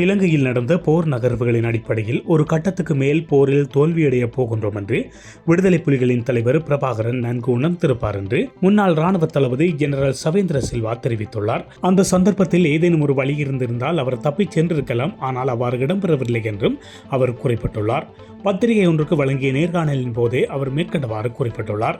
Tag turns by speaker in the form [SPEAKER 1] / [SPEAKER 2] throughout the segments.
[SPEAKER 1] இலங்கையில் நடந்த போர் நகர்வுகளின் அடிப்படையில் ஒரு கட்டத்துக்கு மேல் போரில் தோல்வியடைய போகின்றோம் என்று விடுதலை புலிகளின் தலைவர் பிரபாகரன் நன்கு உணர்ந்திருப்பார் என்று முன்னாள் ராணுவ தளபதி ஜெனரல் சவேந்திர சில்வா தெரிவித்துள்ளார். அந்த சந்தர்ப்பத்தில் ஏதேனும் ஒரு வழி இருந்திருந்தால் அவர் தப்பிச் சென்றிருக்கலாம். ஆனால் அவ்வாறு இடம்பெறவில்லை என்றும் அவர் குறிப்பிட்டுள்ளார். பத்திரிகை ஒன்றுக்கு வழங்கிய நேர்காணலின் போதே அவர் மேற்கண்டவாறு குறிப்பிட்டுள்ளார்.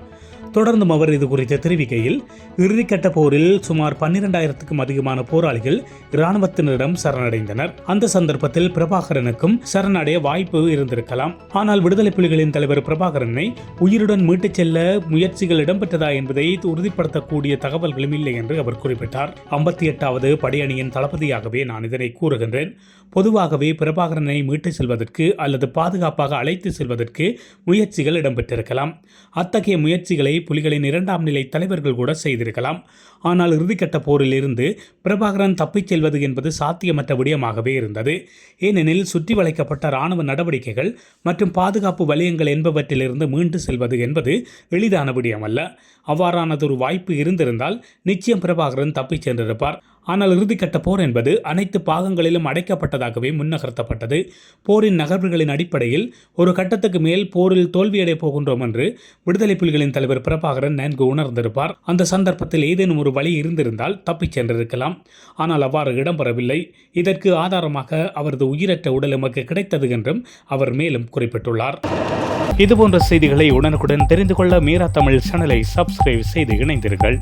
[SPEAKER 1] தொடர்ந்தும் அவர் இது குறித்து தெரிவிக்கையில் இறுதிக்கட்ட போரில் சுமார் பன்னிரெண்டாயிரத்துக்கும் அதிகமான போராளிகள் இராணுவத்தினரிடம் சரணடைந்தனர். அந்த சந்தர்ப்பத்தில் பிரபாகரனுக்கும் சரணடைய வாய்ப்பு இருந்திருக்கலாம். ஆனால் விடுதலை புலிகளின் தலைவர் பிரபாகரனை உயிருடன் மீட்டுச் செல்ல முயற்சிகள் இடம்பெற்றதா என்பதை உறுதிப்படுத்தக்கூடிய தகவல்களும் இல்லை என்று அவர் குறிப்பிட்டார். ஐம்பத்தி எட்டாவது படையணியின் தளபதியாகவே நான் இதனை கூறுகின்றேன். பொதுவாகவே பிரபாகரனை மீட்டு செல்வதற்கு அல்லது பாதுகாப்பாக அழைத்து செல்வதற்கு முயற்சிகள் இடம்பெற்றிருக்கலாம். அத்தகைய முயற்சிகளை புலிகளின் இரண்டாம் நிலை தலைவர்கள் கூட செய்திருக்கலாம். ஆனால் இறுதிக்கட்ட போரில் இருந்து பிரபாகரன் தப்பிச் செல்வது என்பது சாத்தியமற்ற விடயமாகவே இருந்தது. ஏனெனில் சுற்றி வளைக்கப்பட்ட இராணுவ நடவடிக்கைகள் மற்றும் பாதுகாப்பு வலயங்கள் என்பவற்றிலிருந்து மீண்டு செல்வது என்பது எளிதான விடயமல்ல. அவ்வாறானதொரு வாய்ப்பு இருந்திருந்தால் நிச்சயம் பிரபாகரன் தப்பிச் சென்றிருப்பார். ஆனால் இறுதிக்கட்ட போர் என்பது அனைத்து பாகங்களிலும் அடைக்கப்பட்டதாகவே முன்னகர்த்தப்பட்டது. போரின் நகர்வுகளின் அடிப்படையில் ஒரு கட்டத்துக்கு மேல் போரில் தோல்வியடைய போகின்றோம் என்று விடுதலை புலிகளின் தலைவர் பிரபாகரன் நன்கு உணர்ந்திருப்பார். அந்த சந்தர்ப்பத்தில் ஏதேனும் ஒரு வழி இருந்திருந்தால் தப்பிச் சென்றிருக்கலாம். ஆனால் அவ்வாறு இடம்பெறவில்லை. இதற்கு ஆதாரமாக அவரது உயிரற்ற உடல் எமக்கு கிடைத்தது என்றும் அவர் மேலும் குறிப்பிட்டுள்ளார். இதுபோன்ற செய்திகளை உடனுக்குடன் தெரிந்து கொள்ள மீரா தமிழ் சேனலை சப்ஸ்கிரைப் செய்து இணைந்தீர்கள்